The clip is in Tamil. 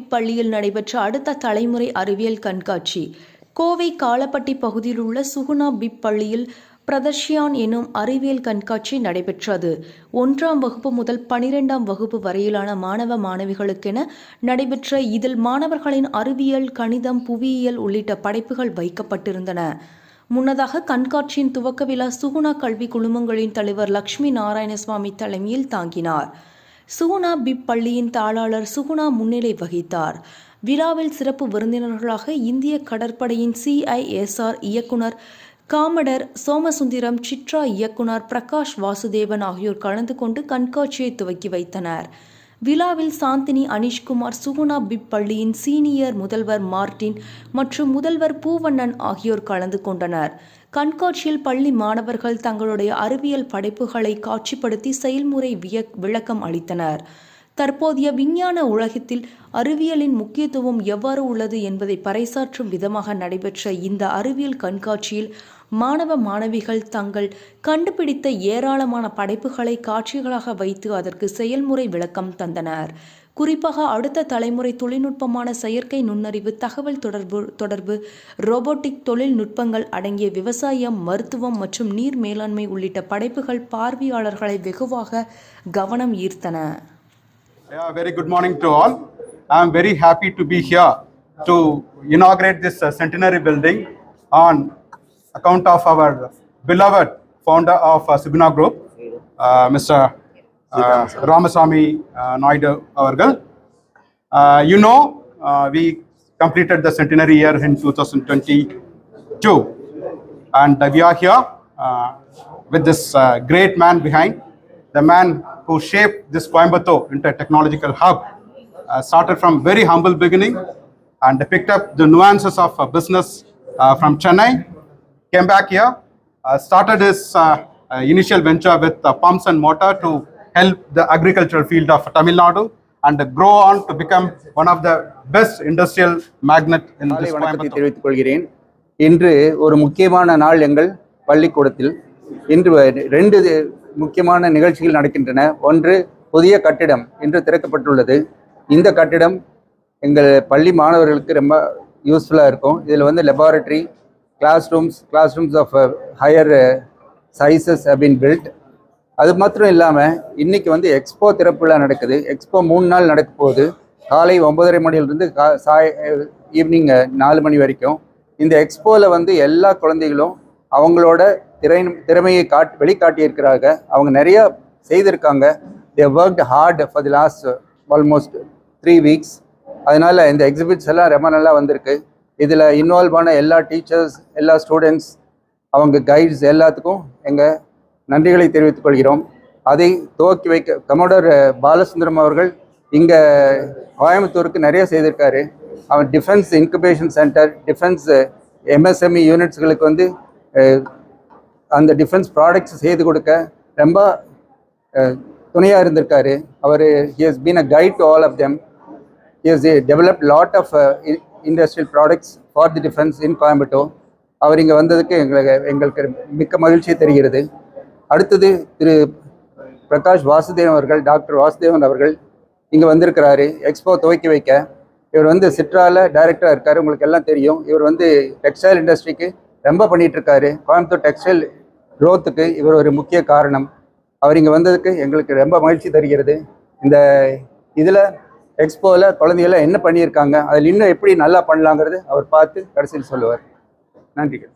பள்ளியில் நடைபெற்ற அடுத்த தலைமுறை அறிவியல் கண்காட்சி. கோவை காலப்பட்டி பகுதியில் உள்ள சுகுணா பிப் பள்ளியில் பிரதர்ஷியான் எனும் அறிவியல் கண்காட்சி நடைபெற்றது. ஒன்றாம் வகுப்பு முதல் பனிரெண்டாம் வகுப்பு வரையிலான மாணவ மாணவிகளுக்கென நடைபெற்ற இதில் மாணவர்களின் அறிவியல் கணிதம் புவியியல் உள்ளிட்ட படைப்புகள் வைக்கப்பட்டிருந்தன. முன்னதாக கண்காட்சியின் துவக்க விழா சுகுணா கல்வி குழுமங்களின் தலைவர் லட்சுமி நாராயணசுவாமி தலைமையில் தாங்கினார். சுகுணா பிப் பள்ளியின் தாளாளர் சுகுணா முன்னிலை வகித்தார். விழாவில் சிறப்பு விருந்தினர்களாக இந்திய கடற்படையின் சிஐஎஸ்ஆர் இயக்குனர் காமடர் சோமசுந்தரம் சித்ரா இயக்குனர் பிரகாஷ் வாசுதேவன் ஆகியோர் கலந்து கொண்டு கண்காட்சியை துவக்கி வைத்தனர். விழாவில் சாந்தினி அனிஷ்குமார் சுகுணா பிப் பள்ளியின் சீனியர் முதல்வர் மார்டின் மற்றும் முதல்வர் பூவண்ணன் ஆகியோர் கலந்து கொண்டனர். கண்காட்சியில் பள்ளி மாணவர்கள் தங்களுடைய அறிவியல் படைப்புகளை காட்சிப்படுத்தி செயல்முறை விய விளக்கம் அளித்தனர். தற்போதைய விஞ்ஞான உலகத்தில் அறிவியலின் முக்கியத்துவம் எவ்வாறு உள்ளது என்பதை பறைசாற்றும் விதமாக நடைபெற்ற இந்த அறிவியல் கண்காட்சியில் மாணவ மாணவிகள் தங்கள் கண்டுபிடித்த ஏராளமான படைப்புகளை காட்சிகளாக வைத்து அதற்கு செயல்முறை விளக்கம் தந்தனர். குறிப்பாக அடுத்த தலைமுறை தொழில்நுட்பமான செயற்கை நுண்ணறிவு தகவல் தொடர்பு தொடர்பு ரோபோட்டிக் தொழில்நுட்பங்கள் அடங்கிய விவசாயம் மருத்துவம் மற்றும் நீர் மேலாண்மை உள்ளிட்ட படைப்புகள் பார்வையாளர்களை வெகுவாக கவனம் ஈர்த்தன. Very good morning to all I I very happy to be here to inaugurate this centenary building on account of our beloved founder of uh, Group, uh, Mr. Uh, Ramaswamy uh, Naidu Avargal. Uh, you know, uh, we completed the centenary year in 2022, and uh, we are here uh, with this uh, great man behind, the man who shaped this Coimbatore into a technological hub. Uh, started from very humble beginning and picked up the nuances of uh, business uh, from Chennai, came back here, uh, started his uh, uh, initial venture with uh, pumps and motor to help the agricultural field of Tamil Nadu and grow on to become one of the best industrial magnet in this. தெரிவித்துக் கொள்கிறேன் இன்று ஒரு முக்கியமான நாள் எங்கள் பள்ளிக்கூடத்தில் இன்று ரெண்டு முக்கியமான நிகழ்ச்சிகள் நடக்கின்றன ஒன்று புதிய கட்டிடம் இன்று திறக்கப்பட்டுள்ளது இந்த கட்டிடம் எங்கள் பள்ளி மாணவர்களுக்கு ரொம்ப யூஸ்ஃபுல்லாக இருக்கும் இதில் வந்து laboratory classrooms classrooms of higher sizes have been built. அது மாத்திரம் இல்லாமல் இன்றைக்கி வந்து எக்ஸ்போ திறப்புலாம் நடக்குது. எக்ஸ்போ மூணு நாள் நடக்க போகுது. காலை ஒன்பதரை மணியிலிருந்து கா சாய் ஈவினிங் நாலு மணி வரைக்கும். இந்த எக்ஸ்போவில் வந்து எல்லா குழந்தைகளும் அவங்களோட திறை திறமையை காட் வெளிக்காட்டியிருக்கிறாங்க. அவங்க நிறையா செய்திருக்காங்க. They work hard for the last almost three weeks அதனால் இந்த எக்ஸிபிட்ஸ் எல்லாம் ரொம்ப நல்லா வந்திருக்கு. இதில் இன்வால்வ் ஆன எல்லா டீச்சர்ஸ் எல்லா ஸ்டூடெண்ட்ஸ் அவங்க கைட்ஸ் எல்லாத்துக்கும் எங்கள் நன்றிகளை தெரிவித்துக் கொள்கிறோம். அதை துவக்கி வைக்க கமோடர் பாலசுந்தரம் அவர்கள் இங்கே கோயம்புத்தூருக்கு நிறைய செய்திருக்காரு. அவன் defence incubation centre defence MSME யூனிட்ஸ்களுக்கு வந்து அந்த டிஃபென்ஸ் ப்ராடக்ட்ஸ் செய்து கொடுக்க ரொம்ப துணையாக இருந்திருக்காரு. அவர் he has been a guide to all of them he has develop lot of industrial products for the products in Coimbatore அவர் இங்கே வந்ததுக்கு எங்களுக்கு எங்களுக்கு மிக்க மகிழ்ச்சி தெரிகிறது. அடுத்தது திரு பிரகாஷ் வாசுதேவன் அவர்கள் டாக்டர் வாசுதேவன் அவர்கள் இங்கே வந்திருக்கிறாரு. எக்ஸ்போ துவக்கி வைக்க. இவர் வந்து சிட்ராவில் டைரக்டராக இருக்கார். உங்களுக்கு எல்லாம் தெரியும். இவர் வந்து டெக்ஸ்டைல் இண்டஸ்ட்ரிக்கு ரொம்ப பண்ணிகிட்ருக்காரு கோயம்புத்தூர் டெக்ஸ்டைல் க்ரோத்துக்கு இவர் ஒரு முக்கிய காரணம். அவர் இங்கே வந்ததுக்கு எங்களுக்கு ரொம்ப மகிழ்ச்சி தருகிறது. இந்த இதில் எக்ஸ்போவில் குழந்தைகள்லாம் என்ன பண்ணியிருக்காங்க? அதில் இன்னும் எப்படி நல்லா பண்ணலாங்கிறது அவர் பார்த்து கடைசியில் சொல்லுவார். நன்றிகள்